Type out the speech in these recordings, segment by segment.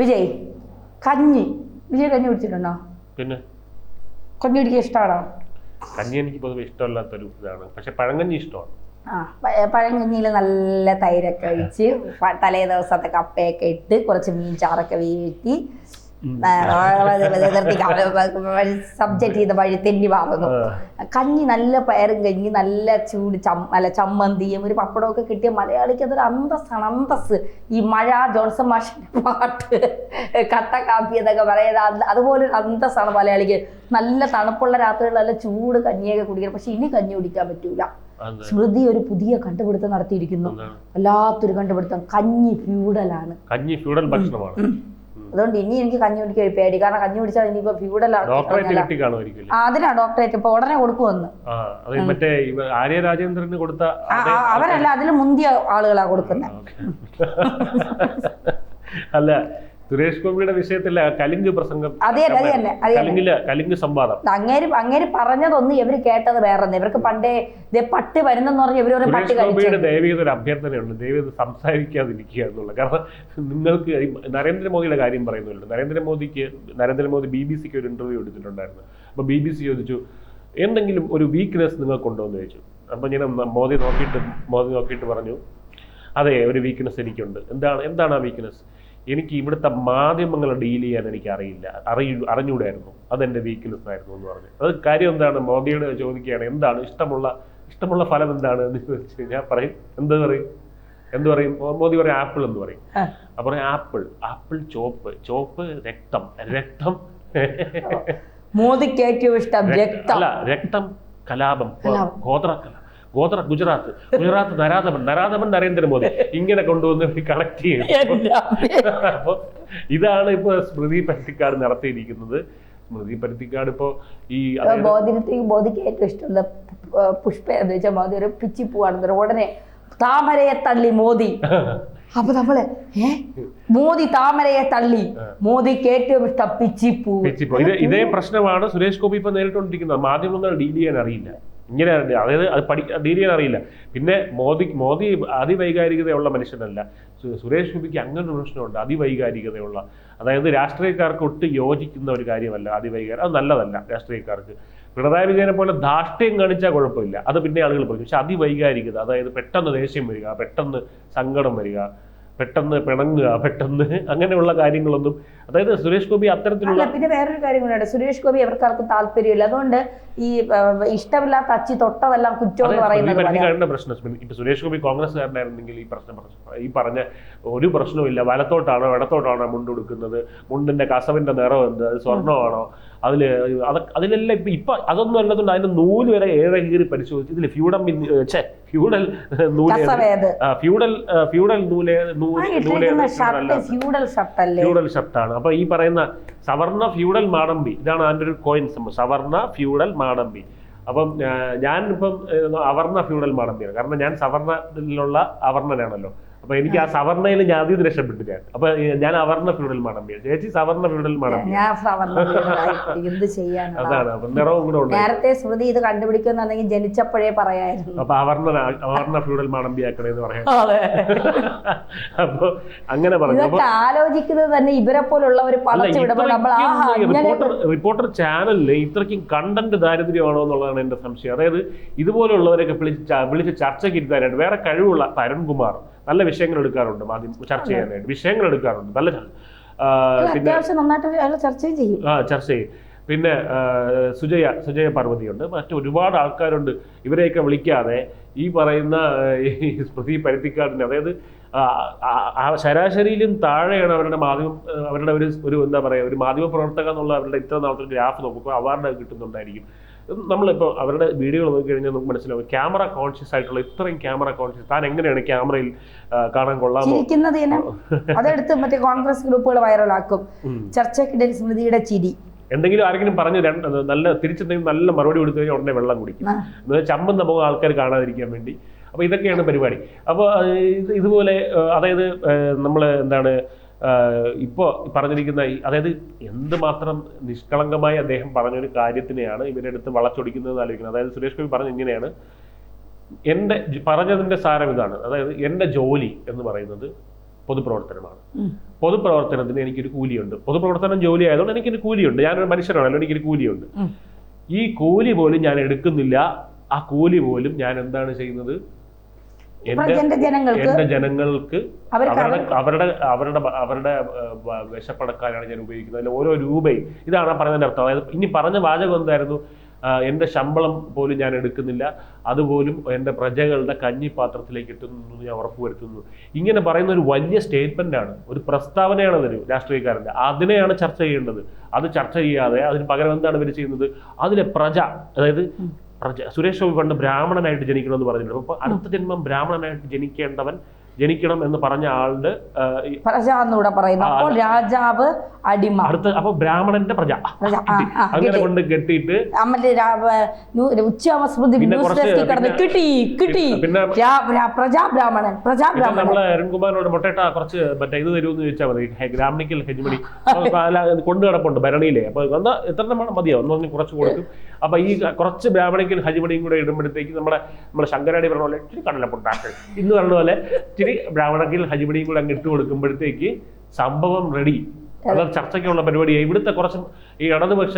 വിജയ് കഞ്ഞി. വിജയ് കഞ്ഞി കുടിച്ചിട്ടുണ്ടോ? പിന്നെ? കഞ്ഞി കുടിക്കാൻ ഇഷ്ടമാണോ കഞ്ഞി എനിക്ക് പൊതുവെ ഇഷ്ടമല്ലാത്തൊരു ഇതാണ്. പക്ഷെ പഴങ്കഞ്ഞി ഇഷ്ടമാണ്. ആ പഴങ്കഞ്ഞിയിൽ നല്ല തൈരൊക്കെ ഒഴിച്ച് തലേ ദിവസത്തെ കപ്പയൊക്കെ ഇട്ട് കുറച്ച് മീൻ ചാറൊക്കെ വീഴ്ത്തി സബ്ജക്റ്റ് ചെയ്ത വഴി തെന്നി വാങ്ങുന്നു കഞ്ഞി നല്ല പയറും കഞ്ഞി നല്ല ചൂട് ചം അല്ല ചമ്മന്തിയും ഒരു പപ്പടമൊക്കെ കിട്ടിയ മലയാളിക്ക് അതൊരു അന്തസ്സാണ്. അന്തസ് ഈ മഴ ജോൺസൺ മാഷിന്റെ പാട്ട് കട്ട കാപ്പി എന്നൊക്കെ പറയുന്നത് അതുപോലെ ഒരു അന്തസ്സാണ് മലയാളിക്ക്. നല്ല തണുപ്പുള്ള രാത്രികളിൽ നല്ല ചൂട് കഞ്ഞിയൊക്കെ കുടിക്കണം. പക്ഷെ ഇനി കഞ്ഞി കുടിക്കാൻ പറ്റൂല. സ്മൃതി ഒരു പുതിയ കണ്ടുപിടുത്തം നടത്തിയിരിക്കുന്നു. വല്ലാത്തൊരു കണ്ടുപിടുത്തം. കഞ്ഞി ഫ്യൂഡലാണ്. കഞ്ഞി ഫ്യൂഡൽ ഭക്ഷണമാണ്. അതുകൊണ്ട് ഇനി എനിക്ക് കഞ്ഞി കുടിക്കാൻ ഒരു പേടി. കാരണം കഞ്ഞി കുടിച്ചാൽ ഇനിയിപ്പോ ഫ്യൂഡലാണ് അതിനാ ഡോക്ടറേറ്റ് ഇപ്പൊ ഉടനെ കൊടുക്കുമെന്ന്. മറ്റേ ആര്യ രാജേന്ദ്രന് കൊടുത്ത അവരല്ല അതിൽ മുന്തിയ ആളുകളാ കൊടുക്കുന്നത് അല്ല സുരേഷ് ഗോപിയുടെ വിഷയത്തിലെ കലിംഗ് പ്രസംഗം അതെ അതെ തന്നെ കലിംഗിൽ കലിംഗ് സംവാദം. അങ്ങേര് അങ്ങേര് പറഞ്ഞതൊന്നും ഇവർ കേട്ടത് വേറെ ഇവർക്ക് പണ്ടേ പട്ട് വരുന്നെന്ന് പറഞ്ഞ് ഇവർ പട്ടി സുരേഷ് ഗോപിയുടെ ദയവീത ഒരു അഭ്യർത്ഥനയുണ്ട്. ദയവീത് സംസാരിക്കാതിരിക്കുക എന്നുള്ളത് കാരണം നിങ്ങൾക്ക് നരേന്ദ്രമോദിയുടെ കാര്യം പറയുന്നുണ്ട്. നരേന്ദ്രമോദിക്ക് നരേന്ദ്രമോദി ബി ബി സിക്ക് ഒരു ഇന്റർവ്യൂ എടുത്തിട്ടുണ്ടായിരുന്നു. അപ്പൊ ബി ബി സി ചോദിച്ചു എന്തെങ്കിലും ഒരു വീക്ക്നെസ് നിങ്ങൾക്കുണ്ടോ? എന്ന് ചോദിച്ചു. അപ്പൊ ഞാൻ മോദി നോക്കിയിട്ട് മോദി നോക്കിയിട്ട് പറഞ്ഞു അതെ ഒരു വീക്ക്നെസ് എനിക്കുണ്ട്. എന്താണ് എന്താണ് ആ വീക്ക്നെസ് എനിക്ക് ഇവിടുത്തെ മാധ്യമങ്ങൾ ഡീൽ ചെയ്യാൻ എനിക്ക് അറിയില്ല അറിയൂ അറിഞ്ഞൂടായിരുന്നു. അതെന്റെ വീക്ക്നെസ് ആയിരുന്നു എന്ന് പറഞ്ഞു. അത് കാര്യം എന്താണ്? മോദിയോട് ചോദിക്കുകയാണ് എന്താണ്? ഇഷ്ടമുള്ള ഇഷ്ടമുള്ള ഫലം എന്താണ്? എന്ന് ചോദിച്ചു കഴിഞ്ഞാൽ പറയും എന്ത് പറയും? എന്ത് പറയും? മോദി പറയും ആപ്പിൾ എന്ന് പറയും. അപ്പൊ പറയും ആപ്പിൾ ആപ്പിൾ ചോപ്പ് ചോപ്പ് രക്തം രക്തം മോദിക്ക് ഏറ്റവും ഇഷ്ടം രക്തം അല്ല രക്തം കലാപം കലാപം. ഗോത്ര കല ഗോത്ര ഗുജറാത്ത്. ഗുജറാത്ത് നരാധമൻ. നരാധമൻ നരേന്ദ്രമോദി. ഇങ്ങനെ കൊണ്ടുവന്ന് കണക്ട് ചെയ്യും. അപ്പൊ ഇതാണ് ഇപ്പൊ സ്മൃതി പരത്തിക്കാട് നടത്തിയിരിക്കുന്നത്. സ്മൃതി പരുത്തിക്കാട് ഇപ്പോ ഈ അതായത് ബോധിക്ക് ഏറ്റവും ഇഷ്ടമുള്ള പുഷ്പ എന്ന് വെച്ചാൽ മോദി ഒരു പിച്ചി പോവാണെന്ന് ഉടനെ താമരയെ തള്ളി മോദി. അപ്പൊ നമ്മൾ മോദി താമരയെ തള്ളി. മോദിക്ക് ഏറ്റവും ഇഷ്ടം പിച്ചിപ്പൂ. ഇതേ പ്രശ്നമാണ് സുരേഷ് ഗോപി ഇപ്പൊ നേരിട്ടുകൊണ്ടിരിക്കുന്നത് മാധ്യമങ്ങൾ ഡീൽ ചെയ്യാൻ അറിയില്ല. ഇങ്ങനെ അതായത് അത് പഠി ഡീൽ അറിയില്ല. പിന്നെ മോദി മോദി അതിവൈകാരികതയുള്ള മനുഷ്യനല്ല. സുരേഷ് ഗോപിക്ക് അങ്ങനെ ഒരു പ്രശ്നമുണ്ട്. അതിവൈകാരികതയുള്ള അതായത് രാഷ്ട്രീയക്കാർക്ക് ഒട്ട് യോജിക്കുന്ന ഒരു കാര്യമല്ല അതിവൈകാരി അത് നല്ലതല്ല രാഷ്ട്രീയക്കാർക്ക്. പിണറായി വിജയനെ പോലെ ധാഷ്ട്യം കാണിച്ചാൽ കുഴപ്പമില്ല. അത് പിന്നെ ആളുകൾ പറയും പക്ഷെ അതിവൈകാരികത അതായത് പെട്ടെന്ന് ദേഷ്യം വരിക പെട്ടെന്ന് സങ്കടം വരിക പെട്ടെന്ന് പിണങ്ങുക പെട്ടെന്ന് അങ്ങനെയുള്ള കാര്യങ്ങളൊന്നും അതായത് സുരേഷ് ഗോപി അത്തരത്തിലുള്ള പിന്നെ വേറൊരു കാര്യം കൂടെ സുരേഷ് ഗോപി എവർക്കാർക്കും താല്പര്യമില്ല. അതുകൊണ്ട് ഈ ഇഷ്ടമില്ലാത്ത അച്ചി തൊട്ടതെല്ലാം കുറ്റം എന്ന് പറയുന്നത് പ്രശ്നം. ഇപ്പൊ സുരേഷ് ഗോപി കോൺഗ്രസ്സുകാരനായിരുന്നെങ്കിൽ ഈ പ്രശ്നം ഈ പറഞ്ഞ ഒരു പ്രശ്നവുമില്ല വലത്തോട്ടാണോ ഇടത്തോട്ടാണോ മുണ്ട് കൊടുക്കുന്നത് മുണ്ടിന്റെ കസവിന്റെ നിറം എന്ത്? അത് സ്വർണമാണോ? അതിൽ അത് അതിലെല്ലാം ഇപ്പം ഇപ്പം അതൊന്നും അല്ലാത്തതുകൊണ്ട് അതിന്റെ നൂൽ വരെ ഏറെ കീറി പരിശോധിച്ച് ഇതിൽ ഫ്യൂഡൽ ഛേ ഫ്യൂഡൽ നൂൽ? ഫ്യൂഡൽ ഫ്യൂഡൽ നൂൽ ഫ്യൂഡൽ ഷർട്ടാണ്. അപ്പൊ ഈ പറയുന്ന സവർണ ഫ്യൂഡൽ മാടമ്പി ഇതാണ് അതിന്റെ ഒരു കോയിൻ സംഭവം. സവർണ ഫ്യൂഡൽ മാടമ്പി. അപ്പം ഞാൻ ഇപ്പം അവർണ ഫ്യൂഡൽ മാടമ്പിയാണ്. കാരണം ഞാൻ സവർണയിലുള്ള അവർണനാണല്ലോ. അപ്പൊ എനിക്ക് ആ സവർണയിൽ ഞാൻ അതിൽ രക്ഷപ്പെട്ടു ഞാൻ. അപ്പൊ ഞാൻ അവർണ ഫ്യൂഡൽ മണം ചേച്ചി സവർണ ഫ്യൂഡൽ മാടമ്പി ഞാൻ വീടനായി എന്ത് ചെയ്യാനാണ് അതാണ് അപ്പൊ നിറവും കൂടെ ഉണ്ട്. നേരത്തെ ശ്രുതി ഇത് കണ്ടുപിടിക്കുന്നുണ്ടെങ്കിൽ ജനിച്ചപ്പോഴേ പറയായിരുന്നു. അപ്പൊ അവർണ അവർണ ഫ്യൂഡൽ മാടമ്പി ആക്കണേന്ന് പറയാം. അപ്പൊ അങ്ങനെ പറഞ്ഞു. ആലോചിക്കുന്നത് തന്നെ ഇവരെ പോലുള്ളവർ റിപ്പോർട്ടർ ചാനലിൽ ഇത്രയ്ക്കും കണ്ടന്റ് ദാരിദ്ര്യമാണോ എന്നുള്ളതാണ് എന്റെ സംശയം. അതായത് ഇതുപോലുള്ളവരൊക്കെ വിളിച്ച് വിളിച്ച് ചർച്ചയ്ക്ക് ഇരുത്താനായിട്ട് വേറെ കഴിവുള്ള തരുൺകുമാർ നല്ല വിഷയങ്ങൾ എടുക്കാറുണ്ട് മാധ്യമ ചർച്ച ചെയ്യാനായിട്ട്. വിഷയങ്ങൾ എടുക്കാറുണ്ട്. നല്ല ചർച്ച പിന്നെ ചർച്ചയും ചെയ്യും. ആ ചർച്ച ചെയ്യും. പിന്നെ സുജയ സുജയ പാർവതിയുണ്ട്. മറ്റു ഒരുപാട് ആൾക്കാരുണ്ട്. ഇവരെയൊക്കെ വിളിക്കാതെ ഈ പറയുന്ന ഈ സ്മൃതി പരുത്തിക്കാടിന് അതായത് ശരാശരിയിലും താഴെയാണ് അവരുടെ മാധ്യമം അവരുടെ ഒരു ഒരു എന്താ പറയുക ഒരു മാധ്യമ പ്രവർത്തക എന്നുള്ള അവരുടെ ഇത്ര നാളത്തെ ഗ്രാഫ് നോക്കുമ്പോൾ അവാർഡ് കിട്ടുന്നുണ്ടായിരിക്കും. നമ്മളിപ്പോൾ അവരുടെ വീഡിയോകൾ നോക്കിക്കഴിഞ്ഞാൽ നമുക്ക് മനസ്സിലാവും. ക്യാമറ കോൺഷ്യസ് ആയിട്ടുള്ള ഇത്രയും ക്യാമറ കോൺഷ്യസ് താൻ എങ്ങനെയാണ് ക്യാമറയിൽ കാണാൻ കൊള്ളാമോ? അതെടുത്ത് മറ്റേ കോൺഗ്രസ് ഗ്രൂപ്പുകൾ വൈറലാക്കും. ചർച്ചയ്ക്കിടയിൽ സ്മൃതിയുടെ ചിരി. എന്തെങ്കിലും ആരെങ്കിലും പറഞ്ഞ് രണ്ട് നല്ല തിരിച്ചെന്തെങ്കിലും നല്ല മറുപടി കൊടുത്തു കഴിഞ്ഞാൽ ഉടനെ വെള്ളം കുടിക്കും. എന്നുവെച്ചാൽ ചമ്മന്ന മുഖം ആൾക്കാർ കാണാതിരിക്കാൻ വേണ്ടി. അപ്പോൾ ഇതൊക്കെയാണ് പരിപാടി. അപ്പോൾ ഇത് ഇതുപോലെ അതായത് നമ്മൾ എന്താണ് ഇപ്പോൾ പറഞ്ഞിരിക്കുന്ന അതായത് എന്തുമാത്രം നിഷ്കളങ്കമായി അദ്ദേഹം പറഞ്ഞൊരു കാര്യത്തിനെയാണ് ഇവരെടുത്ത് വളച്ചൊടിക്കുന്നത് ആലോചിക്കുന്നത്. അതായത് സുരേഷ് ഗോപി പറഞ്ഞ ഇങ്ങനെയാണ്. എന്റെ പറഞ്ഞതിന്റെ സാരം ഇതാണ്. അതായത് എന്റെ ജോലി എന്ന് പറയുന്നത് പൊതുപ്രവർത്തനമാണ്. പൊതുപ്രവർത്തനത്തിന് എനിക്കൊരു കൂലിയുണ്ട്. പൊതുപ്രവർത്തനം ജോലി ആയതുകൊണ്ട് എനിക്കൊരു കൂലിയുണ്ട്. ഞാനൊരു മനുഷ്യനാണല്ലോ എനിക്കൊരു കൂലിയുണ്ട്. ഈ കൂലി പോലും ഞാൻ എടുക്കുന്നില്ല. ആ കൂലി പോലും ഞാൻ എന്താണ് ചെയ്യുന്നത്? എന്റെ ജനങ്ങൾക്ക് എന്റെ ജനങ്ങൾക്ക് അവരുടെ അവരുടെ അവരുടെ അവരുടെ വിശപ്പടക്കാരാണ് ഞാൻ ഉപയോഗിക്കുന്നത്. അതിൽ ഓരോ രൂപയും. ഇതാണ് പറയുന്നതിന്റെ അർത്ഥം. അതായത് ഇനി പറഞ്ഞ വാചകം എന്തായിരുന്നു? എന്റെ ശമ്പളം പോലും ഞാൻ എടുക്കുന്നില്ല. അതുപോലും എന്റെ പ്രജകളുടെ കഞ്ഞിപ്പാത്രത്തിലേക്ക് എത്തുന്നു ഞാൻ ഉറപ്പുവരുത്തുന്നു ഇങ്ങനെ പറയുന്ന ഒരു വലിയ സ്റ്റേറ്റ്മെന്റ് ആണ്. ഒരു പ്രസ്താവനയാണ് അതൊരു രാഷ്ട്രീയക്കാരന്റെ അതിനെയാണ് ചർച്ച ചെയ്യേണ്ടത്. അത് ചർച്ച ചെയ്യാതെ അതിന് പകരം എന്താണ് ഇവർ ചെയ്യുന്നത്? അതിലെ പ്രജ അതായത് സുരേഷ് ഗോപി പണ്ട് ബ്രാഹ്മണനായിട്ട് ജനിക്കണമെന്ന് പറഞ്ഞിട്ടുണ്ട്. അപ്പൊ അടുത്ത ജന്മം ബ്രാഹ്മണനായിട്ട് ജനിക്കേണ്ടവൻ ജനിക്കണം എന്ന് പറഞ്ഞ ആളുടെ പ്രജ എന്നൂടെ പറയുന്നു. അപ്പോൾ രാജാവ് അടിമ. അടുത്ത അപ്പൊ ബ്രാഹ്മണന്റെ പ്രജ. അങ്ങനെ കൊണ്ട് കെട്ടിയിട്ട് അമ്മന്റെ ഉച്ചയാമ സ്മൃതി പിന്നെ ന്യൂസ് കുറച്ച് ഡെസ്കിൽ കിടന്ന് പിന്നെ- കിട്ടി കിട്ടി. പ്രജാ ബ്രാഹ്മണൻ പ്രജാ ബ്രാഹ്മണൻ. നമ്മളെ അരുൺകുമാറിനോട് മുട്ടേട്ട കുറച്ച് മറ്റേ ഇത് തരുമെന്ന് ചോദിച്ചാൽ മതി. Brahmanical hegemony. കൊണ്ടു കിടപ്പുണ്ട് ഭരണിയിലെ. അപ്പൊ എന്താ എത്ര നമ്മൾ മതിയാവും എന്ന് പറഞ്ഞ് കുറച്ച് കൊടുക്കും. അപ്പൊ ഈ കുറച്ച് ബ്രാഹ്മണിക്കും ഹരിമണിയും കൂടെ ഇടുമ്പോഴത്തേക്ക് നമ്മുടെ നമ്മുടെ ശങ്കരാടി പറഞ്ഞ പോലെ ഇച്ചിരി കടലപ്പൊട്ടാക്കൾ ഇന്ന് പറഞ്ഞ പോലെ ഇച്ചിരി ബ്രാഹ്മണക്കിൽ ഹരിമണിയും കൂടെ അങ്ങ് ഇട്ട് കൊടുക്കുമ്പോഴത്തേക്ക് സംഭവം റെഡി അത് ചർച്ചയ്ക്കുള്ള പരിപാടിയായി ഇവിടുത്തെ കുറച്ച് ഈ ഇടതുപക്ഷ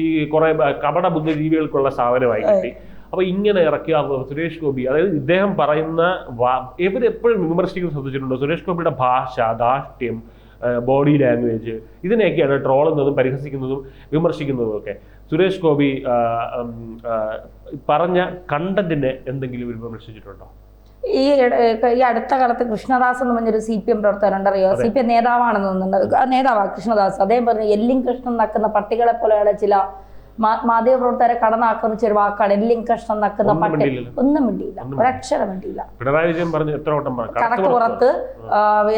ഈ കുറെ കപട ബുദ്ധിജീവികൾക്കുള്ള സാധനമായി കിട്ടി. അപ്പൊ ഇങ്ങനെ ഇറക്കിയ സുരേഷ് ഗോപി അതായത് ഇദ്ദേഹം പറയുന്ന ഇവരെപ്പോഴും വിമർശിക്കുന്ന ശ്രദ്ധിച്ചിട്ടുണ്ടോ? സുരേഷ് ഗോപിയുടെ ഭാഷ ദാഷ്ട്യം ബോഡി ലാംഗ്വേജ് ഇതിനെയൊക്കെയാണ് ട്രോളുന്നതും പരിഹസിക്കുന്നതും വിമർശിക്കുന്നതും ഒക്കെ. സുരേഷ് ഗോപി പറഞ്ഞ കണ്ടന്റിനെ എന്തെങ്കിലും വിമർശിച്ചിട്ടുണ്ടോ ഈ ഈ അടുത്ത കാലത്ത് കൃഷ്ണദാസ് എന്ന് പറഞ്ഞൊരു സി പി എം പ്രവർത്തകനുണ്ട് അറിയോ സി പി എം നേതാവാണെന്ന് തോന്നുന്നുണ്ട്. നേതാവാ കൃഷ്ണദാസ്. അദ്ദേഹം പറഞ്ഞു എല്ലിം കൃഷ്ണൻ നക്കുന്ന പട്ടികളെ പോലെയുള്ള ചില മാധ്യമ പ്രവർത്തകരെ കടന്നാക്രമിച്ച ഒരു വാക്കാണ്. എല്ലിം കൃഷ്ണൻ നക്കുന്ന പട്ടി ഒന്നും മിണ്ടിയില്ല. ഒരക്ഷരം മിണ്ടിയില്ല. പിണറായി വിജയൻ പറഞ്ഞു എത്ര വട്ടം കണക്ക് പുറത്ത്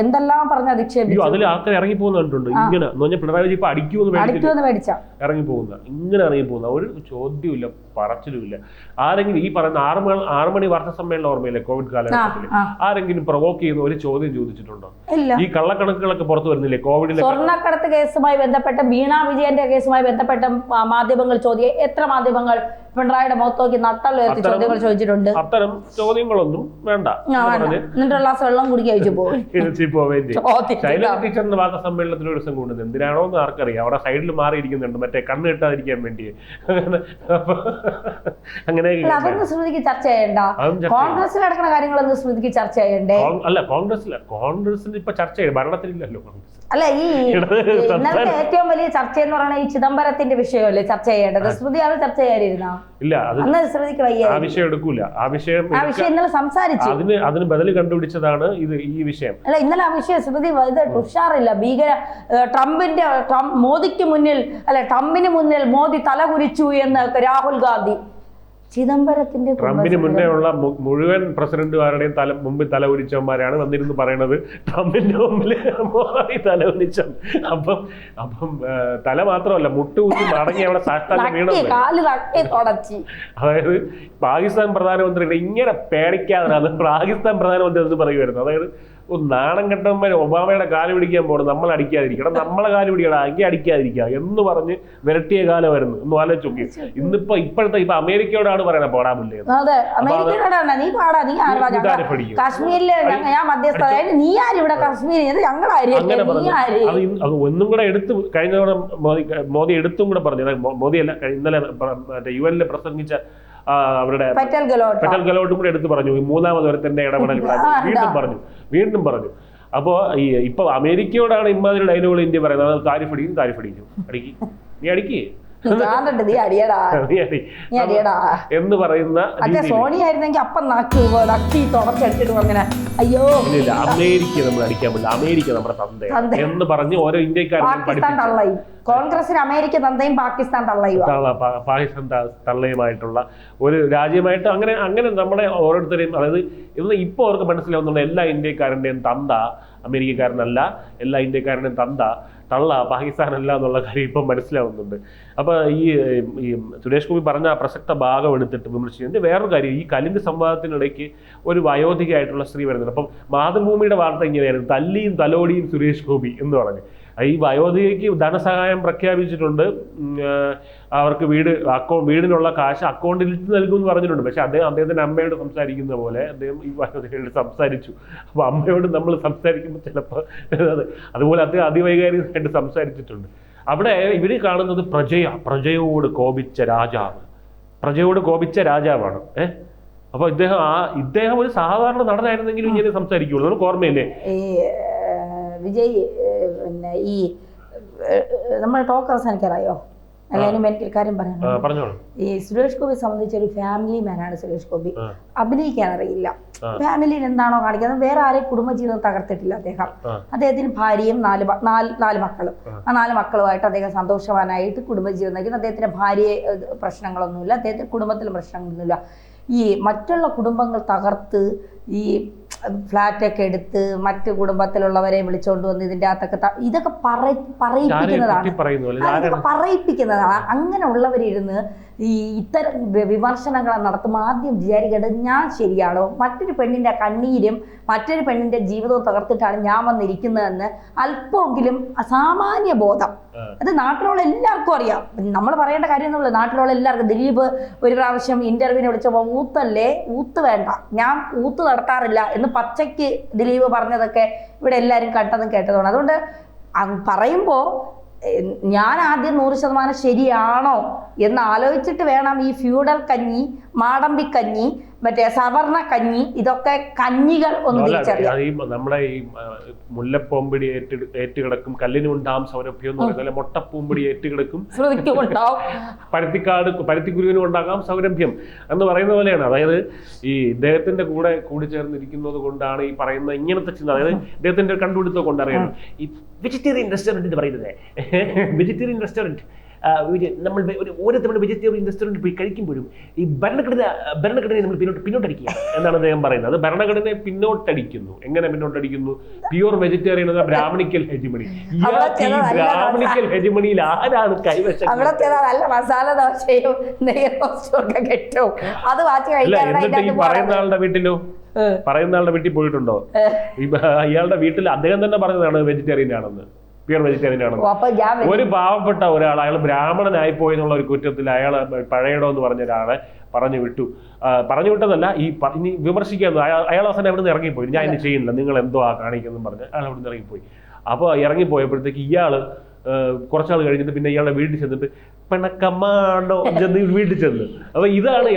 എന്തെല്ലാം പറഞ്ഞ് അധിക്ഷേപിച്ചു. അതിൽ ആൾക്കാർ ഇറങ്ങി പോകുന്ന കണ്ടിട്ടുണ്ട് ഇങ്ങനെ പിണറായി വിജയൻ അടിക്കുമെന്ന് മേടിച്ച. ഇറങ്ങി പോകുന്ന ഇങ്ങനെ ഇറങ്ങി പോകുന്ന ഒരു ചോദ്യമില്ല പറച്ചിലുമില്ല. ആരെങ്കിലും ഈ പറയുന്ന ആറ് ആറ് മണി വാർത്താ സമ്മേളനം ഓർമ്മയില്ലേ കോവിഡ് കാലഘട്ടത്തിൽ ആരെങ്കിലും പ്രൊവോക്ക് ചെയ്യുന്ന ഒരു ചോദ്യം ചോദിച്ചിട്ടുണ്ടോ? ഈ കള്ളക്കണക്കുകളൊക്കെ പുറത്തു വരുന്നില്ലേ കോവിഡിലെ സ്വർണക്കടത്ത് കേസുമായി ബന്ധപ്പെട്ട വീണ വിജയന്റെ കേസുമായി ബന്ധപ്പെട്ട മാധ്യമങ്ങൾ ചോദ്യം എത്ര മാധ്യമങ്ങൾ പിണറായിയുടെ മുഖത്ത് നോക്കി നട്ടൽ ഉയർത്തി ചോദ്യങ്ങൾ ചോദിച്ചിട്ടുണ്ട്? അത്തരം ചോദ്യങ്ങളൊന്നും വേണ്ട. എന്നിട്ട് ഗ്ലാസ് വെള്ളം കുടിക്കി വെച്ച് പോകും ടീച്ചറിന്റെ വാർത്താ സമ്മേളനത്തിൽ ഒരു ദിവസം കൊണ്ടുവന്നത് എന്തിനാണോ എന്ന് ആർക്കറിയാം. അവിടെ സൈഡിൽ മാറിയിരിക്കുന്നുണ്ട് മറ്റേ കണ്ണ് കിട്ടാതിരിക്കാൻ വേണ്ടി അങ്ങനെ അതൊന്നും സ്മൃതിക്ക് ചർച്ച ചെയ്യണ്ട. ചർച്ച ചെയ്യണം. കോൺഗ്രസിൽ നടക്കുന്ന കാര്യങ്ങളൊന്നും സ്മൃതിക്ക് ചർച്ച ചെയ്യണ്ടേ? അല്ല കോൺഗ്രസില്ല കോൺഗ്രസിന് ഇപ്പൊ ചർച്ച ചെയ്യും ഭരണത്തിലില്ലല്ലോ കോൺഗ്രസ്. അല്ല ഈ ഇന്നലത്തെ ഏറ്റവും വലിയ ചർച്ച എന്ന് പറയുന്നത് ഈ ചിദംബരത്തിന്റെ വിഷയമല്ലേ ചർച്ച ചെയ്യേണ്ടത്? ശ്രുതി അത് ചർച്ച ചെയ്യാതിരുന്നോ ഇല്ല അന്ന് ശ്രുതിക്ക് വയ്യ ആ വിഷയം എടുക്കൂല. ആ വിഷയം ആ വിഷയം ഇന്നലെ സംസാരിച്ചു. അതിന് അതിന് ബദൽ കണ്ടുപിടിച്ചതാണ് ഇത് ഈ വിഷയം. അല്ല ഇന്നലെ ആ വിഷയം ശ്രുതി ഇത് ഉഷാറില്ല. ഭീകര ട്രംപിന്റെ ട്രംപ് മോദിക്ക് മുന്നിൽ അല്ലെ ട്രംപിന് മുന്നിൽ മോദി തല കുരിച്ചു എന്ന് രാഹുൽ ഗാന്ധി ചിദംബരത്തിന്റെ ട്രംപിന് മുന്നേ ഉള്ള മുഴുവൻ പ്രസിഡന്റുമാരുടെയും തല മുമ്പിൽ തല ഉരിച്ചവന്മാരാണ് വന്നിരുന്ന് പറയണത്. ട്രംപിന്റെ മുമ്പിൽ മോദി തല ഉരിച്ച അപ്പം അപ്പം തല മാത്രമല്ല മുട്ടുകുത്തി മടങ്ങി അവിടെ സാഷ്ടാംഗം വീണത്. അതായത് പാകിസ്ഥാൻ പ്രധാനമന്ത്രിയുടെ ഇങ്ങനെ പേടിക്കാതെ പാകിസ്ഥാൻ പ്രധാനമന്ത്രി എന്ന് പറയുമായിരുന്നു. അതായത് നാണം കെട്ടവന്മാർ ഒബാമയുടെ കാൽ പിടിക്കാൻ പോകണം നമ്മൾ അടിക്കാതിരിക്കണം. നമ്മളെ കാൽ പിടിക്കണം എങ്കിൽ അടിക്കാതിരിക്കുക എന്ന് പറഞ്ഞ് വിരട്ടിയ കാലമായിരുന്നു എന്ന് ആലോചിച്ച് നോക്കി ഇന്നിപ്പോ ഇപ്പോഴത്തെ ഇപ്പൊ അമേരിക്കയോടാണ് പറയണത് പോടാമില്ലേ അതെ അമേരിക്കയോടാണ് നീ പാടാ നീ നീ? കാശ്മീരിൽ ഞാൻ ആര് ഇവിടെ കാശ്മീർ ഞങ്ങളുടെ ഒന്നും കൂടെ എടുത്ത് കഴിഞ്ഞ തവണ മോദി മോദി എടുത്തും കൂടെ പറഞ്ഞു. മോദി അല്ല മോദിയല്ല ഇന്നലെ മറ്റേ യു എനിൽ പ്രസംഗിച്ച അവരുടെ പെറ്റൽ ഗലോട്ടും കൂടെ എടുത്ത് പറഞ്ഞു. ഈ മൂന്നാമത് ഒരുത്തന്റെ ഇടപെടൽ വീണ്ടും പറഞ്ഞു. വീണ്ടും പറഞ്ഞു. അപ്പോ ഈ ഇപ്പൊ അമേരിക്കയോടാണ് ഇമാതിരി ഡയലോഗുകൾ ഇന്ത്യ പറയുന്നത്. അത് താരിഫ് അടിക്കും താരിഫ് അടിക്കും അടിക്ക്. നീ അടിക്ക്. എന്ന് പറയുന്ന സോണി ആയിരുന്നെങ്കിൽ അപ്പം നാക്കി നക്കി തുടച്ചടിച്ചിട്ട് അങ്ങനെ. അയ്യോ. ഇല്ല അമേരിക്ക നമ്മൾ അടിക്കാൻ പറ്റില്ല. അമേരിക്ക നമ്മുടെ തന്ത എന്ന് പറഞ്ഞ് ഓരോ ഇന്ത്യക്കാരും തള്ളയും. കോൺഗ്രസിന് അമേരിക്ക തന്തയും പാകിസ്ഥാൻ തള്ളയും തള്ള പാകിസ്ഥാൻ തള്ളയുമായിട്ടുള്ള ഒരു രാജ്യമായിട്ട് അങ്ങനെ അങ്ങനെ നമ്മുടെ ഓരോരുത്തരെയും അതായത് ഇന്ന് ഇപ്പോൾ അവർക്ക് മനസ്സിലാവുന്നുണ്ട് എല്ലാ ഇന്ത്യക്കാരന്റെയും തന്ത അമേരിക്കക്കാരനല്ല എല്ലാ ഇന്ത്യക്കാരന്റെയും തന്ത തള്ള പാകിസ്ഥാനല്ല എന്നുള്ള കാര്യം ഇപ്പം മനസ്സിലാവുന്നുണ്ട്. അപ്പോൾ ഈ ഈ സുരേഷ് ഗോപി പറഞ്ഞ ആ പ്രസക്ത ഭാഗം എടുത്തിട്ട് വിമർശിക്കുന്നത് വേറൊരു കാര്യം ഈ കലിംഗ് സംവാദത്തിനിടയ്ക്ക് ഒരു വയോധികയായിട്ടുള്ള സ്ത്രീ വരുന്നുണ്ട്. അപ്പം മാതൃഭൂമിയുടെ വാർത്ത ഇങ്ങനെയായിരുന്നു. തല്ലിയും തലോടിയും സുരേഷ് ഗോപി എന്ന് പറഞ്ഞു. ഈ വയോധികയ്ക്ക് ധനസഹായം പ്രഖ്യാപിച്ചിട്ടുണ്ട്. അവർക്ക് വീട് അക്കൗ വീടിനുള്ള കാശ് അക്കൗണ്ടിൽ ഇട്ട് നൽകുമെന്ന് പറഞ്ഞിട്ടുണ്ട്. പക്ഷേ അദ്ദേഹം അദ്ദേഹത്തിന്റെ അമ്മയോട് സംസാരിക്കുന്ന പോലെ അദ്ദേഹം ഈ വയോധികയോട് സംസാരിച്ചു. അപ്പോൾ അമ്മയോട് നമ്മൾ സംസാരിക്കുമ്പോൾ ചിലപ്പോൾ അതുപോലെ അദ്ദേഹം അതിവൈകാരികമായിട്ട് സംസാരിച്ചിട്ടുണ്ട്. അവിടെ ഇവർ കാണുന്നത് പ്രജയ പ്രജയോട് കോപിച്ച രാജാവ്. പ്രജയോട് കോപിച്ച രാജാവാണ്. ഏഹ് അപ്പൊ ഇദ്ദേഹം ആ ഇദ്ദേഹം ഒരു സാധാരണ നടനായിരുന്നെങ്കിലും ഇങ്ങനെ സംസാരിക്കുള്ളൂ. നമുക്ക് ഓർമ്മയില്ലേ? വിജയ് പിന്നെ ഈ നമ്മൾ ടോക്ക് അവസാനിക്കാറായോ? അല്ലെങ്കിലും എനിക്ക് കാര്യം പറയാനുണ്ട് ഈ സുരേഷ് ഗോപി സംബന്ധിച്ച് ഒരു ഫാമിലി മാനാണ് സുരേഷ് ഗോപി. അഭിനയിക്കാൻ അറിയില്ല. ഫാമിലിയിൽ എന്താണോ കാണിക്കുന്നത്? വേറെ ആരെയും കുടുംബജീവിതം തകർത്തിട്ടില്ല അദ്ദേഹം. അദ്ദേഹത്തിന് ഭാര്യയും നാല് നാല് നാല് മക്കളും. ആ. ആ നാല് മക്കളുമായിട്ട് അദ്ദേഹം സന്തോഷവാനായിട്ട് കുടുംബജീവിതം നയിക്കുന്നു അദ്ദേഹത്തിന്റെ ഭാര്യയെ പ്രശ്നങ്ങളൊന്നുമില്ല. അദ്ദേഹത്തിന്റെ കുടുംബത്തിൽ പ്രശ്നങ്ങളൊന്നുമില്ല. ഈ മറ്റുള്ള കുടുംബങ്ങൾ തകർത്ത് ഈ ഫ്ലാറ്റൊക്കെ എടുത്ത് മറ്റു കുടുംബത്തിലുള്ളവരെ വിളിച്ചുകൊണ്ട് വന്ന് ഇതിന്റെ അകത്തൊക്കെ ഇതൊക്കെ പറയിപ്പിക്കുന്നതാണ്. പറയിപ്പിക്കുന്നതാണ്. അങ്ങനെയുള്ളവരിരുന്ന് ഈ ഇത്തരം വിമർശനങ്ങൾ നടത്തുമ്പോൾ ആദ്യം വിചാരിക്കേണ്ടത് ഞാൻ ശരിയാണോ? മറ്റൊരു പെണ്ണിന്റെ കണ്ണീരും മറ്റൊരു പെണ്ണിന്റെ ജീവിതവും തകർത്തിട്ടാണ് ഞാൻ വന്നിരിക്കുന്നതെന്ന് അല്പമെങ്കിലും അസാമാന്യ ബോധം. അത് നാട്ടിലുള്ള എല്ലാവർക്കും അറിയാം. നമ്മൾ പറയേണ്ട കാര്യമൊന്നുമില്ല നാട്ടിലുള്ള എല്ലാവർക്കും ദിലീപ് ഒരു പ്രാവശ്യം ഇന്റർവ്യൂവിന് വിളിച്ചപ്പോൾ ഊത്തല്ലേ? ഊത്ത് വേണ്ട. ഞാൻ ഊത്ത് നടത്താറില്ല എന്ന് പച്ചയ്ക്ക് ദിലീപ് പറഞ്ഞതൊക്കെ ഇവിടെ എല്ലാവരും കണ്ടതും കേട്ടതുമാണ്. അതുകൊണ്ട് പറയുമ്പോൾ ഞാൻ ആദ്യം നൂറ് ശതമാനം ശരിയാണോ എന്ന് ആലോചിച്ചിട്ട് വേണം ഈ ഫ്യൂഡൽ കഞ്ഞി മാടമ്പി കഞ്ഞി മറ്റേ സവർണ കഞ്ഞി ഇതൊക്കെ കഞ്ഞികൾ ഒന്ന് തിരിച്ചറിയാം. ഈ നമ്മുടെ ഈ മുല്ലപ്പൂമ്പിടി ഏറ്റ് ഏറ്റുകിടക്കും കല്ലിനുണ്ടാവും സൗരഭ്യം എന്ന് പറയുന്നത് മുട്ടപ്പൂമ്പടി ഏറ്റുകിടക്കും. പരുത്തിക്കാട് പരുത്തിക്കുരുവിനും ഉണ്ടാകാം സൗരഭ്യം എന്ന് പറയുന്ന പോലെയാണ്. അതായത് ഈ ഇദ്ദേഹത്തിന്റെ കൂടെ കൂടിച്ചേർന്നിരിക്കുന്നത് കൊണ്ടാണ് ഈ പറയുന്ന ഇങ്ങനത്തെ ചിന്ത. അതായത് ഇദ്ദേഹത്തിന്റെ കണ്ടുപിടുത്തം കൊണ്ടറിയണം. ഈ വെജിറ്റേറിയൻ റെസ്റ്റോറന്റ് എന്ന് പറയുന്നത്. Vegetarian restaurant. നമ്മൾ ഒരു ഓരോ തവണ വെജിറ്റേറിയൻ റെസ്റ്റോറന്റ് പോയി കഴിക്കുമ്പോഴും ഈ ഭരണഘടന ഭരണഘടനയെ നമ്മൾ പിന്നോട്ട് പിന്നോട്ടടിക്കുക എന്നാണ് അദ്ദേഹം പറയുന്നത്. അത് ഭരണഘടനയെ പിന്നോട്ടടിക്കുന്നു. എങ്ങനെ പിന്നോട്ടടിക്കുന്നു? പ്യുവർ വെജിറ്റേറിയൻ എന്ന ബ്രാഹ്മണിക്കൽ ഹെജിമണി. ഈ ബ്രാഹ്മണിക്കൽ ഹെജിമണിയിൽ ആരാണ് കൈവശം അവിടെ നല്ല മസാല ദോശയും കിട്ടും. അത് മാറ്റി പറയുന്ന ആളുടെ വീട്ടിലോ? പറയുന്ന ആളുടെ വീട്ടിൽ പോയിട്ടുണ്ടോ? ഇയാളുടെ വീട്ടിൽ അദ്ദേഹം തന്നെ പറഞ്ഞതാണ് വെജിറ്റേറിയൻ ആണെന്ന്. പ്യൂർ വെജിറ്റേറിയൻ ഒരു പാവപ്പെട്ട ഒരാൾ അയാൾ ബ്രാഹ്മണനായി പോയെന്നുള്ള ഒരു കുറ്റത്തിൽ അയാൾ പഴയടോ എന്ന് പറഞ്ഞ ഒരാളെ പറഞ്ഞു വിട്ടു പറഞ്ഞു വിട്ടതല്ല ഈ ഇനി വിമർശിക്കാൻ അയാൾ അയാൾ അവസാനം അവിടെ നിന്ന് ഇറങ്ങിപ്പോയി. ഞാൻ ഇനി ചെയ്യുന്നില്ല നിങ്ങൾ എന്തോ ആ കാണിക്കുന്നു പറഞ്ഞ് അയാൾ അവിടെ നിന്ന് ഇറങ്ങിപ്പോയി. അപ്പോൾ ഇറങ്ങിപ്പോയപ്പോഴത്തേക്ക് ഇയാൾ കുറച്ചാൾ കഴിഞ്ഞിട്ട് പിന്നെ ഇയാളുടെ വീട്ടിൽ ചെന്നിട്ട് പിണക്കമാണോ ചെന്ന് വീട്ടിൽ ചെന്ന്. അപ്പൊ ഇതാണ്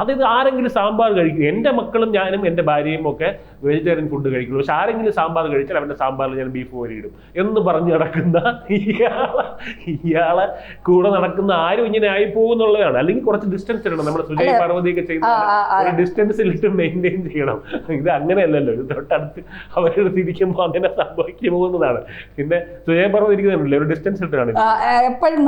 അതായത് ആരെങ്കിലും സാമ്പാർ കഴിക്കും. എന്റെ മക്കളും ഞാനും എന്റെ ഭാര്യയും ഒക്കെ വെജിറ്റേറിയൻ ഫുഡ് കഴിക്കുള്ളൂ പക്ഷെ ആരെങ്കിലും സാമ്പാർ കഴിച്ചാൽ അവന്റെ സാമ്പാറിൽ ഞാൻ ബീഫ് കോരിയിടും എന്ന് പറഞ്ഞു നടക്കുന്ന ഇയാളെ ഇയാളെ കൂടെ നടക്കുന്ന ആരും ഇങ്ങനെ ആയി പോകുന്നുള്ളതാണ്. അല്ലെങ്കിൽ കുറച്ച് ഡിസ്റ്റൻസ് ഇടണം. നമ്മുടെ സുജയ്. പാർവതിയൊക്കെ ചെയ്യുന്ന ഒരു ഡിസ്റ്റൻസിൽ ഇട്ട് ഡിസ്റ്റൻസിലിട്ട് മെയിന്റെയിൻ ചെയ്യണം. ഇത് അങ്ങനെയല്ലല്ലോ. ഇത് തൊട്ടടുത്ത് അവരുടെ തിരിക്കുമ്പോൾ അങ്ങനെ സംഭവിക്കുന്നതാണ് പോകുന്നതാണ്. പിന്നെ സുജയ് പാർവതി ഇരിക്കുന്നുണ്ടല്ലോ ഒരു ഡിസ്റ്റൻസ് ഇട്ടാണ് എപ്പോഴും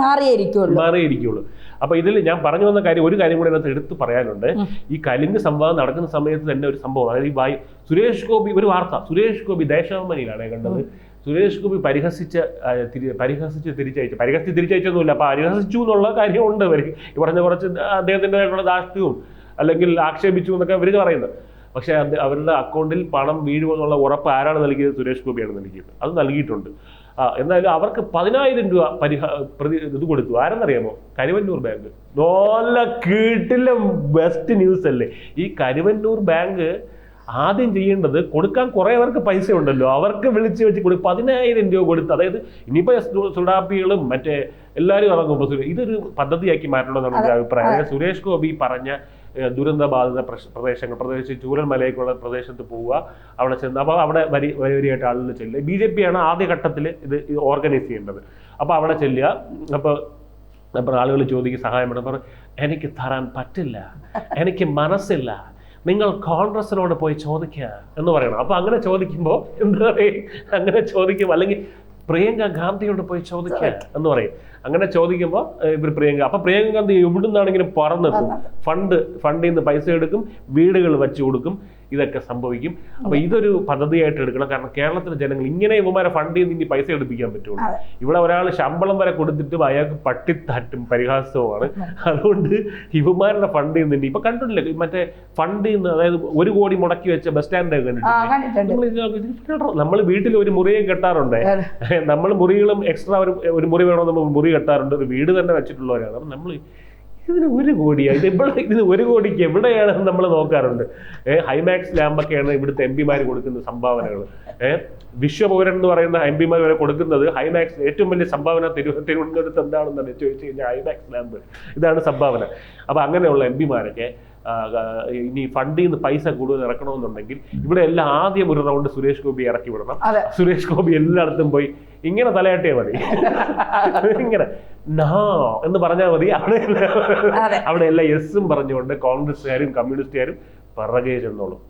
മാറിയിരിക്കുള്ളൂ അപ്പൊ ഇതിൽ ഞാൻ പറഞ്ഞു വന്ന കാര്യം ഒരു കാര്യം കൂടി അതിനകത്ത് എടുത്ത് പറയാനുണ്ട്. ഈ കലിംഗ് സംവാദം നടക്കുന്ന സമയത്ത് തന്നെ ഒരു സംഭവം. അതായത് ഈ വായു സുരേഷ് ഗോപി ഒരു വാർത്ത. സുരേഷ് ഗോപി ദേശാഭിമാനിയിലാണ് കണ്ടത്. സുരേഷ് ഗോപി പരിഹസിച്ച പരിഹസിച്ച് തിരിച്ചയച്ചു. പരിഹസിച്ച് തിരിച്ചയച്ചൊന്നുമില്ല. അപ്പൊ പരിഹസിച്ചു എന്നുള്ള കാര്യമുണ്ട് ഇവർ ഈ പറഞ്ഞ കുറച്ച് അദ്ദേഹത്തിന്റെതായിട്ടുള്ള ദാഷ്ട്യവും അല്ലെങ്കിൽ ആക്ഷേപിച്ചു എന്നൊക്കെ ഇവർ പറയുന്നത് പക്ഷേ അവരുടെ അക്കൗണ്ടിൽ പണം വീഴുമെന്നുള്ള ഉറപ്പ് ആരാണ് നൽകിയത്? സുരേഷ് ഗോപിയാണ് നൽകിയത്. അത് നൽകിയിട്ടുണ്ട്. ആ എന്നാലും അവർക്ക് പതിനായിരം രൂപ പരിഹാ പ്രതി ഇത് കൊടുത്തു. ആരെന്നറിയാമോ? കരുവന്നൂർ ബാങ്ക്. നല്ല കീട്ടിലെ ബെസ്റ്റ് ന്യൂസ് അല്ലേ? ഈ കരുവന്നൂർ ബാങ്ക് ആദ്യം ചെയ്യേണ്ടത് കൊടുക്കാൻ കുറേ പേർക്ക് പൈസ ഉണ്ടല്ലോ. അവർക്ക് വിളിച്ച് വെച്ച് കൊടുക്കും പതിനായിരം രൂപ കൊടുത്ത് അതായത് ഇനിയിപ്പോൾ സുഡാപ്പികളും മറ്റേ എല്ലാവരും ഇറങ്ങുമ്പോൾ ഇതൊരു പദ്ധതിയാക്കി മാറ്റണമെന്നാണ് എന്റെ അഭിപ്രായം. സുരേഷ് ഗോപി പറഞ്ഞ ഏഹ്, ദുരന്തബാധിത പ്രശ്- പ്രദേശങ്ങൾ പ്രത്യേകിച്ച് ചൂരൽമലയ്ക്കുള്ള പ്രദേശത്ത് പോവുക അവിടെ ചെന്ന് അപ്പോൾ അവിടെ വരി വരി വരിയായിട്ട് ആളുകൾ ചെല്ലുക. ബി ജെ പി ആണ് ആദ്യഘട്ടത്തിൽ ഇത് ഓർഗനൈസ് ചെയ്യേണ്ടത്. അപ്പോൾ അവിടെ ചെല്ലുക. അപ്പോൾ അപ്പോൾ ആളുകൾ ചോദിക്കും സഹായം വേണം പറഞ്ഞു എനിക്ക് തരാൻ പറ്റില്ല. എനിക്ക് മനസ്സില്ല. നിങ്ങൾ കോൺഗ്രസിനോട് പോയി ചോദിക്കുക. എന്ന് പറയണം. അപ്പോൾ അങ്ങനെ ചോദിക്കുമ്പോൾ എന്താ പറയുക? അങ്ങനെ ചോദിക്കുമ്പോൾ അല്ലെങ്കിൽ പ്രിയങ്ക ഗാന്ധിയോട് പോയി ചോദിക്കാൻ എന്ന് പറയും. അങ്ങനെ ചോദിക്കുമ്പോൾ ഇവർ പ്രിയങ്ക അപ്പൊ പ്രിയങ്ക ഗാന്ധി എവിടുന്നാണെങ്കിലും പറന്നെത്തും ഫണ്ട് ഫണ്ടിൽ നിന്ന് പൈസ എടുക്കും വീടുകൾ വെച്ചു കൊടുക്കും. ഇതൊക്കെ സംഭവിക്കും. അപ്പൊ ഇതൊരു പദ്ധതിയായിട്ട് എടുക്കണം. കാരണം കേരളത്തിലെ ജനങ്ങൾ ഇങ്ങനെ ഇവന്മാരെ ഫണ്ട് ചെയ്ത് ഇനി പൈസ എടുപ്പിക്കാൻ പറ്റുള്ളൂ. ഇവിടെ ഒരാൾ ശമ്പളം വരെ കൊടുത്തിട്ടും അയാൾക്ക് പട്ടിത്താറ്റും പരിഹാസവുമാണ്. അതുകൊണ്ട് ഇവന്മാരുടെ ഫണ്ട് ചെയ്യുന്നുണ്ട് ഇപ്പൊ കണ്ടിട്ടില്ല? മറ്റേ ഫണ്ട് ചെയ്യുന്ന അതായത് ഒരു കോടി മുടക്കി വെച്ച ബസ് സ്റ്റാൻഡ് കണ്ടിട്ടുണ്ട്. നമ്മൾ വീട്ടിൽ ഒരു മുറിയെ കെട്ടാറുണ്ട്. നമ്മൾ മുറികളും എക്സ്ട്രാ ഒരു ഒരു മുറി വേണമെന്ന് മുറി കെട്ടാറുണ്ട്. ഒരു വീട് തന്നെ വെച്ചിട്ടുള്ളവരാണ്. അപ്പം നമ്മൾ ഇതിന് ഒരു കോടിയാണ് ഇത് ഇവിടെ ഇതിന് ഒരു കോടിക്ക് എവിടെയാണ് നമ്മൾ നോക്കാറുണ്ട്. ഹൈമാക്സ് ലാമ്പൊക്കെയാണ് ഇവിടുത്തെ എം പിമാർ കൊടുക്കുന്ന സംഭാവനകൾ. വിശ്വപൗരൻ എന്ന് പറയുന്ന എം പിമാർ വരെ കൊടുക്കുന്നത് ഹൈമാക്സ് ഏറ്റവും വലിയ സംഭാവന തിരു തിരുവനന്തപുരത്ത് എന്താണെന്നാണ് ചോദിച്ചു കഴിഞ്ഞാൽ ഹൈമാക്സ് ലാമ്പ് ഇതാണ് സംഭാവന. അപ്പൊ അങ്ങനെയുള്ള എം പിമാരൊക്കെ ഇനി ഫണ്ടിൽ നിന്ന് പൈസ കൂടുതൽ ഇറക്കണമെന്നുണ്ടെങ്കിൽ ഇവിടെ എല്ലാം ആദ്യം ഒരു റൗണ്ട് സുരേഷ് ഗോപി ഇറക്കി വിടണം. സുരേഷ് ഗോപി എല്ലായിടത്തും പോയി ഇങ്ങനെ തലയാട്ടിയാൽ മതി. ഇങ്ങനെ നാ എന്ന് പറഞ്ഞാൽ മതി. അവിടെ അവിടെ എല്ലാ എസ്സും പറഞ്ഞുകൊണ്ട് കോൺഗ്രസ്സുകാരും കമ്മ്യൂണിസ്റ്റുകാരും പിറകെ ചെന്നോളും.